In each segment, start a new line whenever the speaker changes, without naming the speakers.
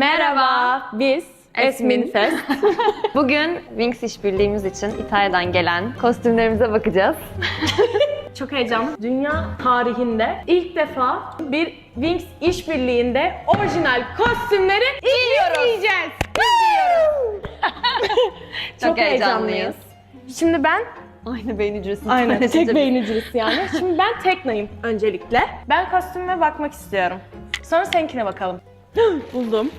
Merhaba, biz Esmin. Fest.
Bugün Wings işbirliğimiz için İtalya'dan gelen kostümlerimize bakacağız.
Çok heyecanlı. Dünya tarihinde ilk defa bir Wings işbirliğinde orijinal kostümleri izleyeceğiz.
Çok heyecanlıyız.
Şimdi ben
Aynı beyin hücresi.
Aynen tek beyin hücresi yani. Şimdi ben Tekna'yım öncelikle. Ben kostümüme bakmak istiyorum. Sonra seninkine bakalım. Buldum.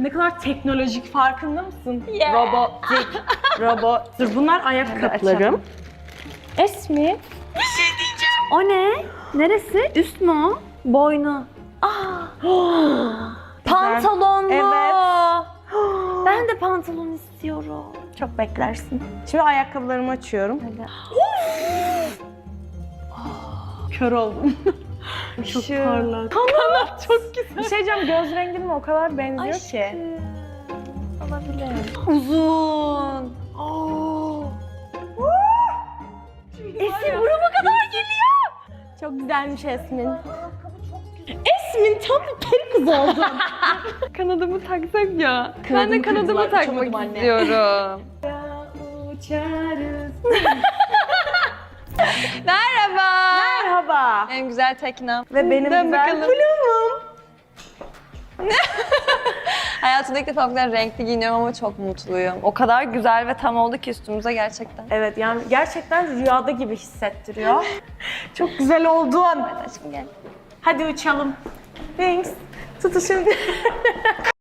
ne kadar teknolojik farkında mısın? Robotik. Robot. Dur bunlar ayakkabılarım. Esmi.
O ne? Neresi? Üst mü o? Boynu. Pantolonlu.
Evet.
Ben de pantolon istiyorum.
Çok beklersin. Şimdi ayakkabılarımı açıyorum.
Hadi.
Kör oldum. Çok
Şu-
parlak. Kanat çok güzel. Bir şey diyeceğim göz rengim o kadar benziyor ki.
Olabilir. Uzun.
Esin burama kadar geliyor. Çok güzelmiş Esmin. Esmin tam bir peri kız oldun.
Kanadımı taksak ya. ben de kanadımı takmak istiyorum.
Uçarız.
Merhaba. En güzel teknem.
Ve benim
Dön
güzel
bakalım. Hayatımda ilk defa bu kadar renkli giyiniyorum ama çok mutluyum. O kadar güzel ve tam oldu ki üstümüze gerçekten.
Evet yani gerçekten rüyada gibi hissettiriyor. Çok güzel oldun.
Hadi aşkım gel.
Hadi uçalım. Thanks. Tutuşun.